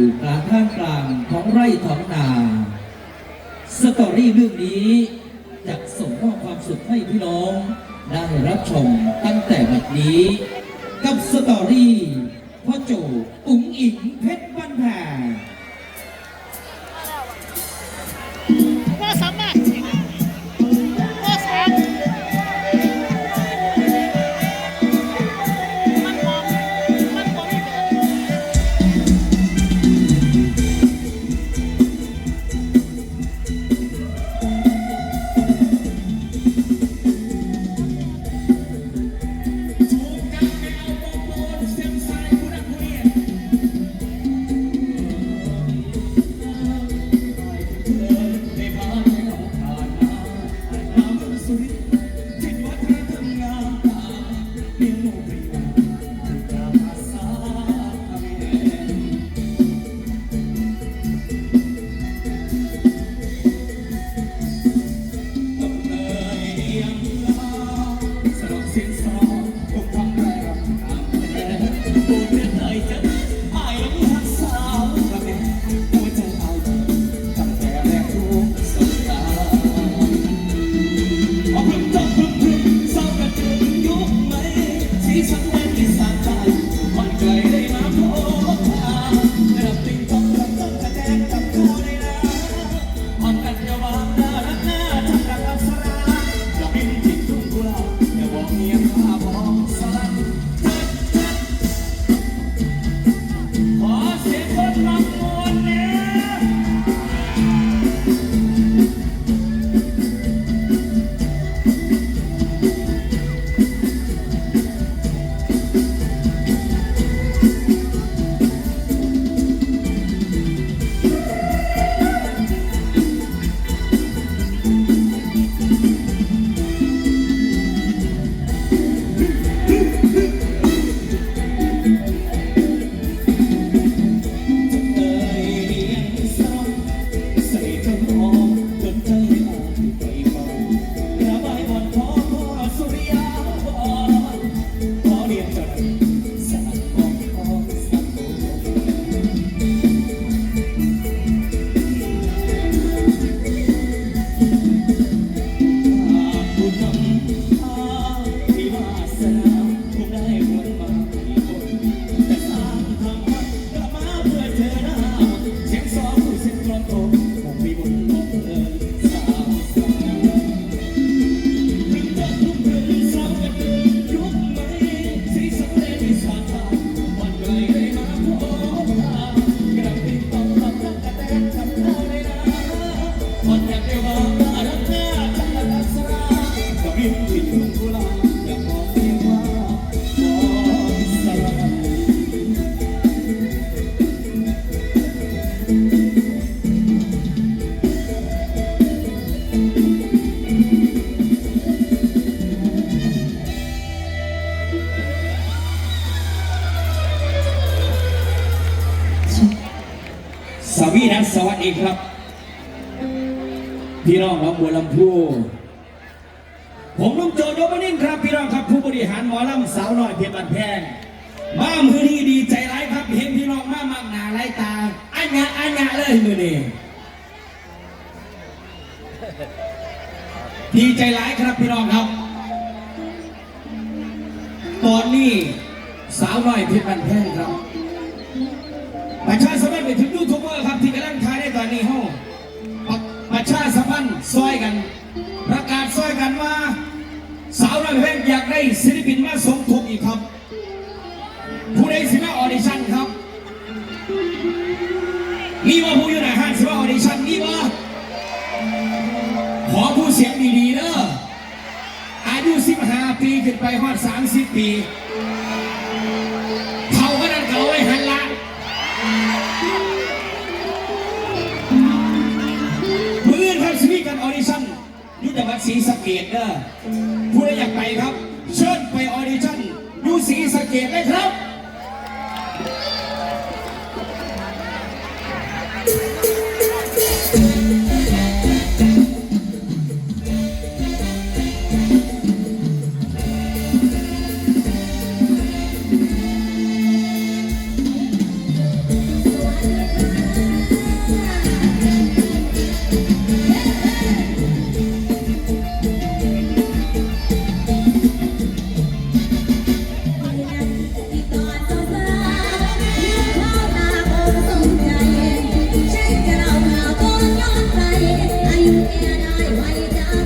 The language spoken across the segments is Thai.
อยู่กลางท่ามกลางของไร่ท้องนา สตอรี่เรื่องนี้จะส่งมอบความสุขให้พี่น้อง ได้รับชมตั้งแต่บัดนี้ กับสตอรี่พ่อโจอุ๋งอิงเพชรบ้านแพง เครับ พี่น้องของบัวลำพูผมลุงโจโยบนินครับพี่น้องครับผู้บริหารหมอลำสาวน้อยเพชรบันแพงมามือนี้ดีใจร้ายครับเห็นพี่น้องมามากหนาหลายตาอันยะอันยะเลยมือนี้ดีใจร้ายครับพี่น้องครับ ตอนนี้สาวน้อยเพชรบันแพงครับประชาสัมพันไปถึงยูทูบ ซอยกัน ประกาศซอยกันว่า สาวน้อยเพชรอยากได้ศิลปินมาสมทบอีกครับ ผู้ใดสิมาออดิชั่นครับ มีว่าผู้อยู่ไหนห้างสิมาออดิชั่นมีว่าขอผู้เสียงดีๆเด้ออายุ15ปีขึ้นไปฮอด30 ปี จังหวัดศรีสะเกดเด้อผู้ใดอยากไปครับ เชิญไปออดิชั่นอยูศรีสะเกดเลยครับ ไม่ได้ไว้ใจ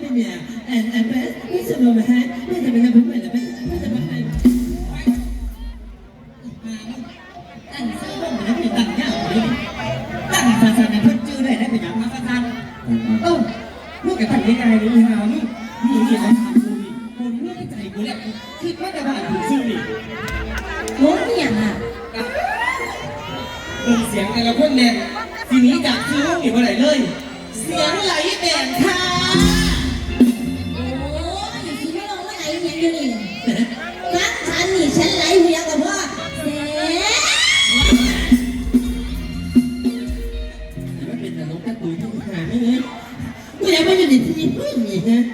Boston and and Ambassador ဘုရားပြည်နယ်ဘုရား 你说你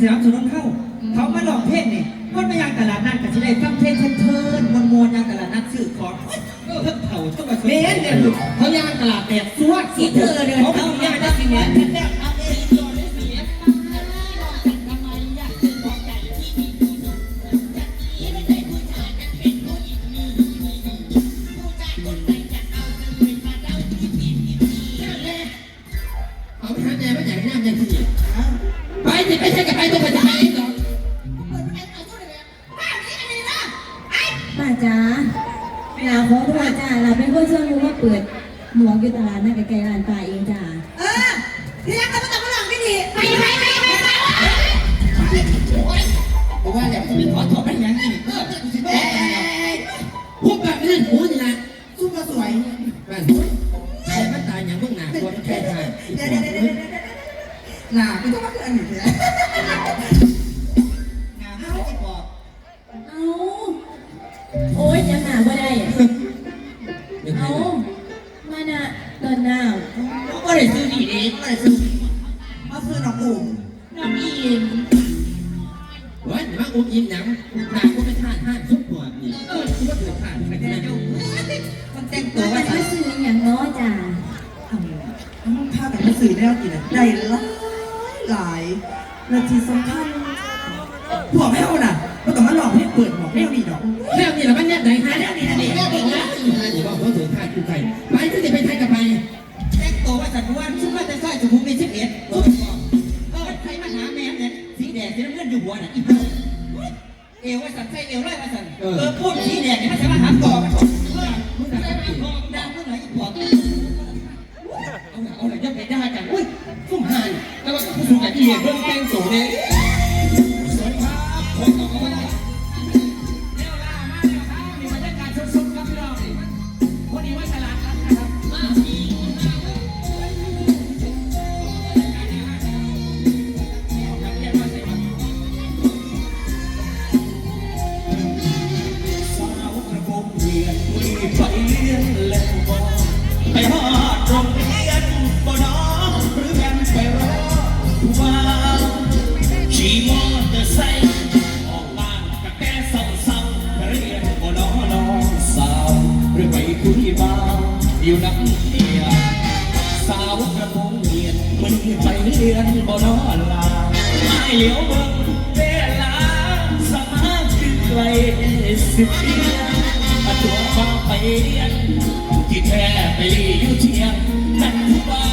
สยามสวนนนเข้า เปิดหมวกอยู่ตลาดนั่นไกลๆร้านไป อีกนิดหน่อยสิมาซื้อน้องอุ่มน้องอิมเฮ้ยมาอุ้มอินหยังหนักก็ไม่ทานห้านทุกหัวนี่เออซุปหัวทานไปที่นั่นมันแต่งตัวว่ามัซื้ออย่างน้อจ้ะมันพากันซื้อได้กี่นะได้หลายหลายนาทีสำคัญผัวแม่วน่ะมันต้องมาหลอกให้เปิดหมอกแม่วนี่ดอกแม่วนี่แล้วมันแนบไหนฮะแนบนี่ฮะนี่แนบนี่ฮะนี่บอกาเธอทานกูไก่ไปที่จะไปไท ยกับไปแต่งตัวว่าสัตว์วันชุดว่าจะใส่สุขุมวิทสิบเอ็ดเออเออใครมาหาแม่เนี่ยสีแดงสีน้ำเงินอยู่หัวน่ะอีพวกเอวว่าสัตว์ใส่เอวไล่ว่าสัตว์เออพูดสีแดงเนี่ยมันจะมาหาต่อมันก่อนเออมึงจะมาหาต่อดังเมื่อไหร่อีพวกเอาหน่ะเอาหน่ะยับไปได้กันอุ้ยฟุ่มหายแล้วก็ผู้สูงอายุเบิ่งแต่งตัวเนี่ย ลียวเบิ่งเวลาสมาธิไกลสิบเปียนตัวฟ้าไปเรียนที่แท้ไปอยู่เที่ยงนั่นผู้บ่าวมา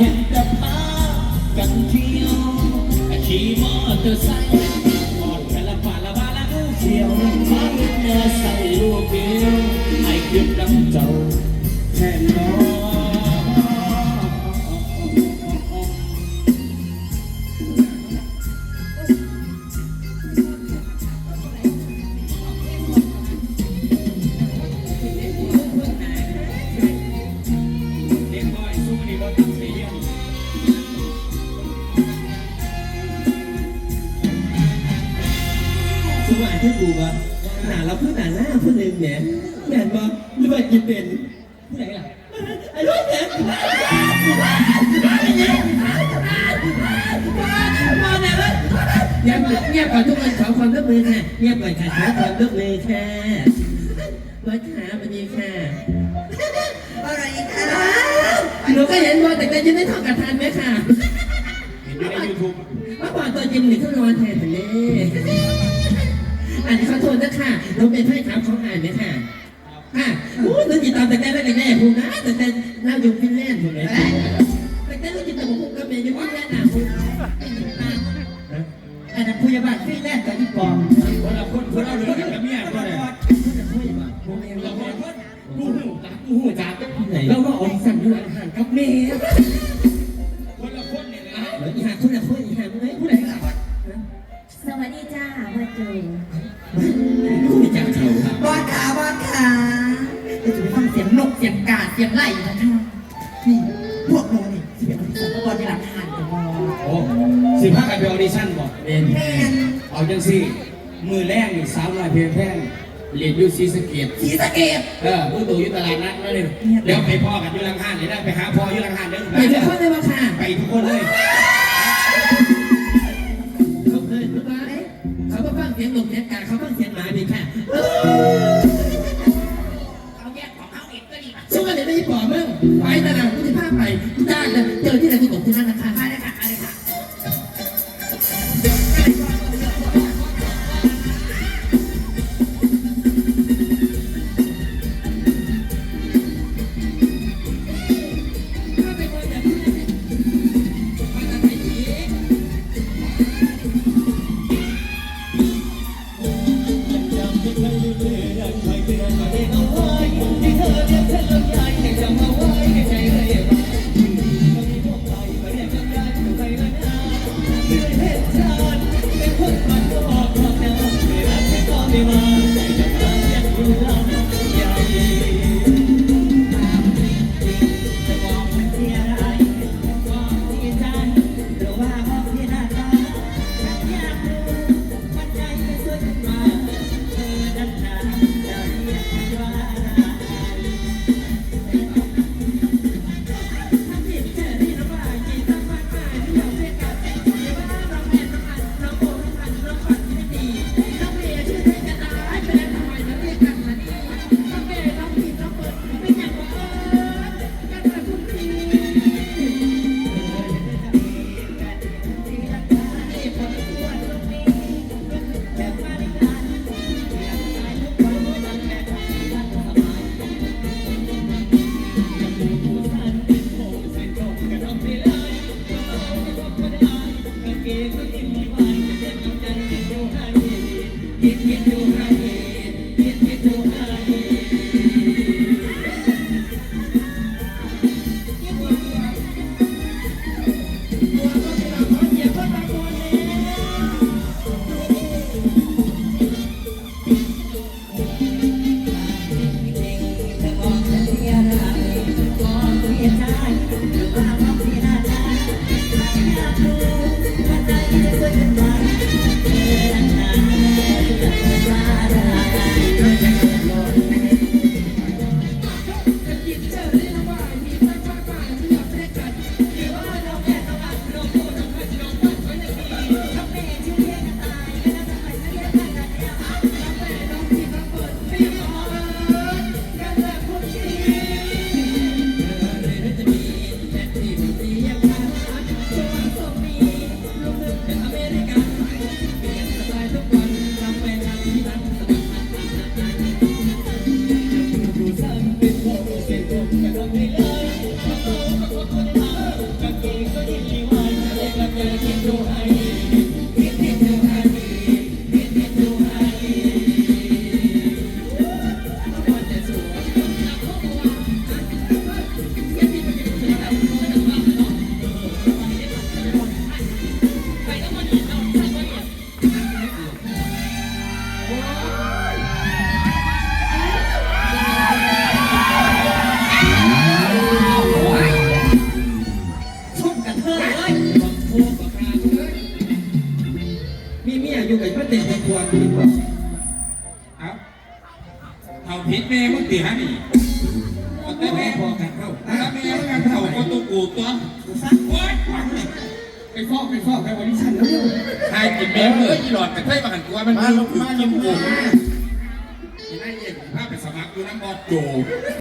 เห็นแต่พากันเที่ยวขี่มอเตอร์ไซค์ เพื่อนหนึ่งเนี่ยแม่นบอกหรือว่าจะเป็นผู้ไหนล่ะไอ้ลูกเนี่ยเงียบเงียบก่อนทุกคนขอความร่วมมือค่ะเงียบก่อนค่ะขอความร่วมมือค่ะวัดขาบันดีค่ะอะไรคะหนูก็เห็นว่าแต่ก็ยังไม่ทอดกระทานไหมค่ะเห็นอยู่ในยูทูบเมื่อก่อนตัวจริงหรือเขานอนแทนทะเล อันนี้ขอโทษนะค่ะเราเป็นไพ่ขาวของอ่านไหมค่ะค่ะโอ้ยเราติดตามแต่แต่แต่แต่ผมนะแต่แต่เราอยู่ฟินแลนด์ถูกไหมแต่แต่เราติดตามผมกับเมย์อยู่ฟินแลนด์นะคุณอันนั้นพยาบาลฟรีแลนซ์กับอีปอมคนละคนคนละเรื่องกับเมียก็เลยผมเองเราเราคนกูหูจักกูหูจักเราก็ออกสั่งอยู่ห่างกับเมย์คนละคนเนี่ยนะแล้วอีหาคุณอะคุณอีหาคุณไหนคุณไหนล่ะสวัสดีจ้าพ่อโจ สียงกาเสียงไล่นะคะนี่พวกโนนี่เสียงของบอสในหลักฐานสิพากันไปออดิชั่นบอกเป็นแมนเอาจังสิมือแรกนี่สาวน้อยเพลงแพงเรียนอยูซีสะเกตสีสะเกดเออผู้ตัวอยู่ตลาดนัดนั่นเลยเดี๋ยวไปพ่อกันอยู่ลังห้านเดี๋ยวได้ไปหาพ่ออยู่ลังห้านเดี๋ยวไปเจอคนได้บ้างค่ะ ไปทุกคนเลย ไปตลาดกูจะพาไปได้เลยเจอที่ไหนกูตกที่นั่นนะคะมาเลยค่ะมาเลยค่ะชุ่ แต่เคยมาหันตัวมันมาลงมาลงมา